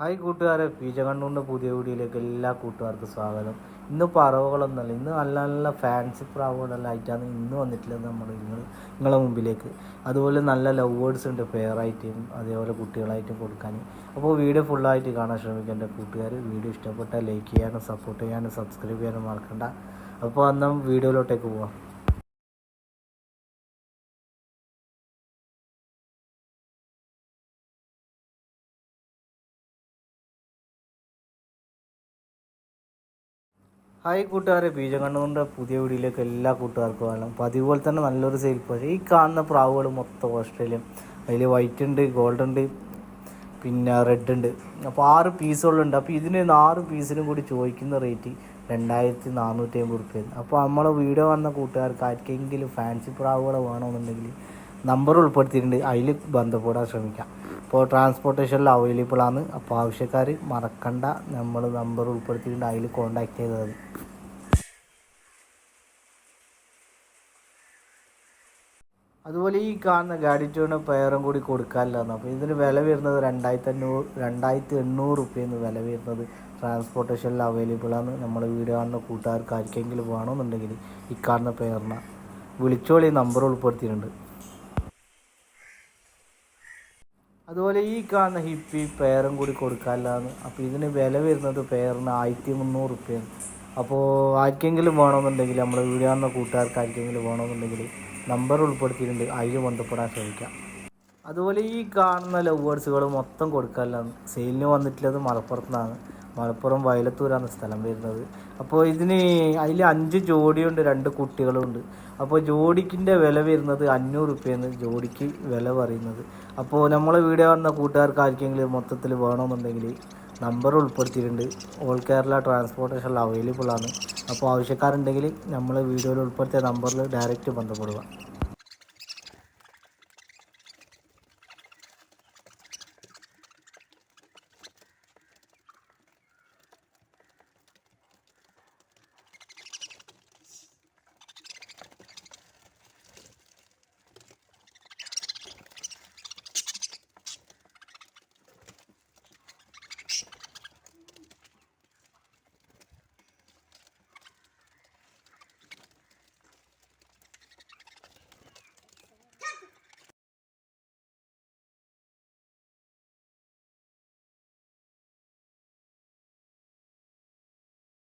Hi കൂട്ടുകാരെ പീജ കണ്ണൂറിന്റെ പുതിയ വീഡിയോയിലേക്ക് എല്ലാ കൂട്ടുകാർക്കും സ്വാഗതം. ഇന്ന് പറവുകളൊന്നുമല്ല ഇന്ന് നല്ല നല്ല ഫാൻസി പ്രാവുകളെല്ലാം ആയിട്ടാണ് ഇന്ന് വന്നിട്ടുള്ളത് നമ്മൾ നിങ്ങൾ നിങ്ങളെ മുമ്പിലേക്ക്. അതുപോലെ നല്ല ലവ് വേർഡ്സ് ഉണ്ട് പെയറായിട്ടും അതേപോലെ കുട്ടികളായിട്ടും കൊടുക്കാൻ. അപ്പോൾ വീഡിയോ ഫുള്ളായിട്ട് കാണാൻ ശ്രമിക്കുക എന്റെ കൂട്ടുകാർ വീഡിയോ ഇഷ്ടപ്പെട്ടാൽ ലൈക്ക് ചെയ്യാനും സപ്പോർട്ട് ചെയ്യാനും സബ്സ്ക്രൈബ് ചെയ്യാനും മറക്കണ്ട. അപ്പോൾ അന്ന് വീഡിയോയിലോട്ടേക്ക് പോവാം. ഹായ് കൂട്ടുകാരെ ബീജകണ്ണൂറിന്റെ പുതിയ വീഡിയോയിലേക്ക് എല്ലാ കൂട്ടുകാർക്കും വേണം അപ്പോൾ അതുപോലെ തന്നെ നല്ലൊരു സെയിൽ പോയി ഈ കാണുന്ന പ്രാവുകൾ മൊത്തം ഓസ്ട്രേലിയ അതിൽ വൈറ്റ് ഉണ്ട് ഗോൾഡ് ഉണ്ട് പിന്നെ റെഡ് ഉണ്ട്. അപ്പോൾ ആറ് പീസുകളുണ്ട് അപ്പോൾ ഇതിന് ആറ് പീസിനും കൂടി ചോദിക്കുന്ന റേറ്റ് രണ്ടായിരത്തി നാനൂറ്റി അമ്പത് റുപ്യ അപ്പോൾ നമ്മളെ വീഡിയോ വന്ന കൂട്ടുകാർക്ക് ആർക്കെങ്കിലും ഫാൻസി പ്രാവുകൾ വേണമെന്നുണ്ടെങ്കിൽ നമ്പർ ഉൾപ്പെടുത്തിയിട്ടുണ്ട്. അതിൽ ബന്ധപ്പെടാൻ ശ്രമിക്കാം. ഇപ്പോൾ ട്രാൻസ്പോർട്ടേഷനിൽ അവൈലബിൾ ആണ്. അപ്പോൾ ആവശ്യക്കാർ മറക്കണ്ട. നമ്മൾ നമ്പർ ഉൾപ്പെടുത്തിയിട്ടുണ്ട്. അതിൽ കോൺടാക്ട് ചെയ്താൽ മതി. അതുപോലെ ഈ കാണുന്ന ഗാഡിറ്റോണ് പെയറും കൂടി കൊടുക്കാനില്ലായിരുന്നു അപ്പോൾ ഇതിന് വില വരുന്നത് രണ്ടായിരത്തി അഞ്ഞൂറ് രണ്ടായിരത്തി എണ്ണൂറ് റുപ്യെന്ന് വില വരുന്നത് ട്രാൻസ്പോർട്ടേഷനിൽ അവൈലബിൾ ആണ്. നമ്മൾ വീട് കാണുന്ന കൂട്ടുകാർക്ക് ആർക്കെങ്കിലും വേണമെന്നുണ്ടെങ്കിൽ ഈ കാണുന്ന പെയറിനെ വിളിച്ചോളി നമ്പർ ഉൾപ്പെടുത്തിയിട്ടുണ്ട്. അതുപോലെ ഈ കാണുന്ന ഹിപ്പി പെയറും കൂടി കൊടുക്കാനില്ലാന്ന് അപ്പോൾ ഇതിന് വില വരുന്നത് പെയറിന് ആയിരത്തി മുന്നൂറ് റുപ്യാണ്. അപ്പോൾ ആർക്കെങ്കിലും വേണമെന്നുണ്ടെങ്കിൽ നമ്മൾ വീട് കാണുന്ന കൂട്ടുകാർക്ക് ആർക്കെങ്കിലും വേണമെന്നുണ്ടെങ്കിൽ നമ്പർ ഉൾപ്പെടുത്തിയിട്ടുണ്ട്. അതിൽ ബന്ധപ്പെടാൻ ശ്രമിക്കാം. അതുപോലെ ഈ കാണുന്ന ലവ് ബേർഡ്സുകൾ മൊത്തം കൊടുക്കാനില്ലാന്ന് സെയിലിന് വന്നിട്ടുള്ളത് മലപ്പുറത്തുനിന്നാണ്. മലപ്പുറം വയലത്തൂരാണ് സ്ഥലം വരുന്നത്. അപ്പോൾ ഇതിന് അതിൽ അഞ്ച് ജോഡിയുണ്ട് രണ്ട് കുട്ടികളുണ്ട്. അപ്പോൾ ജോഡിക്കിന്റെ വില വരുന്നത് അഞ്ഞൂറ് റുപ്യാണ് ജോഡിക്ക് വില പറയുന്നത്. അപ്പോൾ നമ്മളെ വീഡിയോ വന്ന കൂട്ടുകാർക്ക് ആർക്കെങ്കിലും മൊത്തത്തിൽ വേണമെന്നുണ്ടെങ്കിൽ നമ്പർ ഉൾപ്പെടുത്തിയിട്ടുണ്ട്. ഓൾ കേരള ട്രാൻസ്പോർട്ടേഷൻ അവൈലബിൾ ആണ്. അപ്പോൾ ആവശ്യക്കാരുണ്ടെങ്കിൽ നമ്മൾ വീഡിയോയിൽ ഉൾപ്പെടുത്തിയ നമ്പറിൽ ഡയറക്റ്റ് ബന്ധപ്പെടുക.